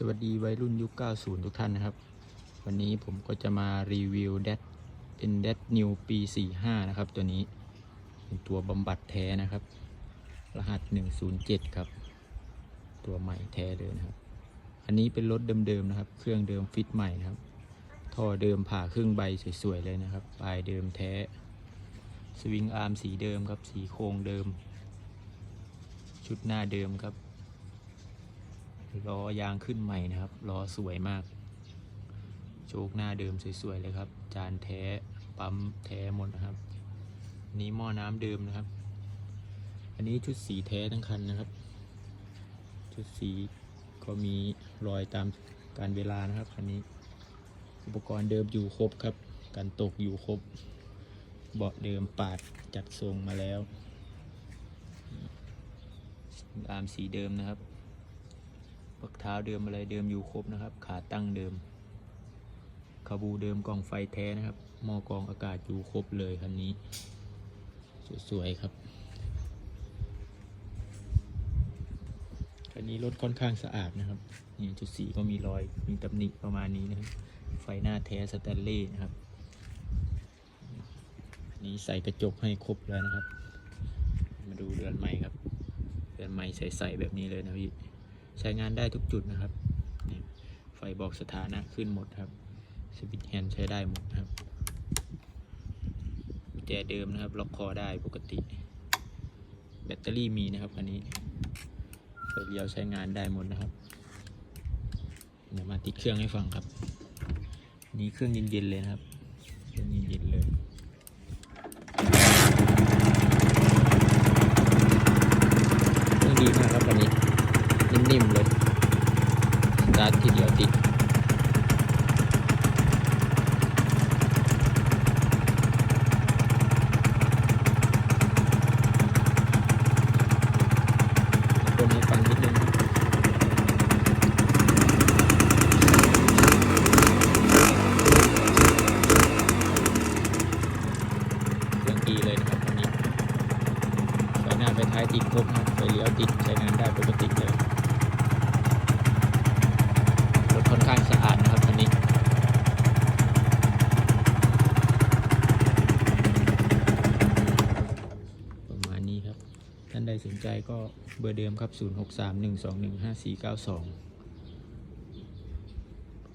สวัสดีวัยรุ่นยุค 90 ทุกท่านนะครับ วันนี้ผมก็จะมารีวิว d ดเป็น d ดนิวปี 45 นะครับ ตัวนี้ เป็นตัวบำบัดแท้นะครับ รหัส 107 ครับ ตัวใหม่แท้เลยนะครับ อันนี้เป็นรถเดิมๆนะครับ เครื่องเดิมฟิตใหม่นะครับ ท่อเดิมผ่าครึ่งใบสวยๆเลยนะครับ ปลายเดิมแท้ สวิงอาร์มสีเดิมครับ สีโครงเดิม ชุดหน้าเดิมครับ ล้อยางขึ้นใหม่นะครับล้อสวยมาก โชคหน้าเดิมสวยๆเลยครับ จานแท้ปั๊มแท้หมดนะครับ นี้หม้อน้ำเดิมนะครับ อันนี้ชุดสีแท้ทั้งคันนะครับ ชุดสีก็มีรอยตามการเวลานะครับคันนี้ อุปกรณ์เดิมอยู่ครบครับกันตกอยู่ครบ เบาะเดิมปาดจัดทรงมาแล้วอามสีเดิมนะครับ ปักเท้าเดิมอะไรเดิมอยู่ครบนะครับ ขาตั้งเดิมคาบูเดิมกล่องไฟแท้นะครับหม้อกองอากาศอยู่ครบเลยคันนี้ สวยๆครับคันนี้รถค่อนข้างสะอาดนะครับนี่จุดสีก็มีรอยมีตำหนิประมาณนี้นะครับ ไฟหน้าแท้สแตนเลสนะครับอันนี้ใส่กระจกให้ครบแล้วนะครับ มาดูเรือนใหม่ครับ เรือนใหม่ใสๆแบบนี้เลยนะพี่ ใช้งานได้ทุกจุดนะครับ ไฟบอกสถานะขึ้นหมดครับสวิตช์แฮนด์ใช้ได้หมดครับแจเดิมนะครับล็อกคอได้ปกติ แบตเตอรี่มีนะครับอันนี้ไฟเลี้ยวใช้งานได้หมดนะครับเดี๋ยวมาติดเครื่องให้ฟังครับ นี้เครื่องเย็นๆเลยนะครับเครื่องเย็นๆเลยเครื่องดีมากครับวันนี้ ตาร์ททีเดียวติดคนให้ฟังนิดนึงเครื่องดีเลยนะครับวันนี้ไฟหน้าไฟท้ายติดครบครับไฟเลี้ยวติดใช้งานได้ปกติเลยรถค่อนข้างสะอาดนะครับคันนี้ ประมาณนี้ครับ ท่านใด สนใจก็เบอร์เดิมครับ 0631215492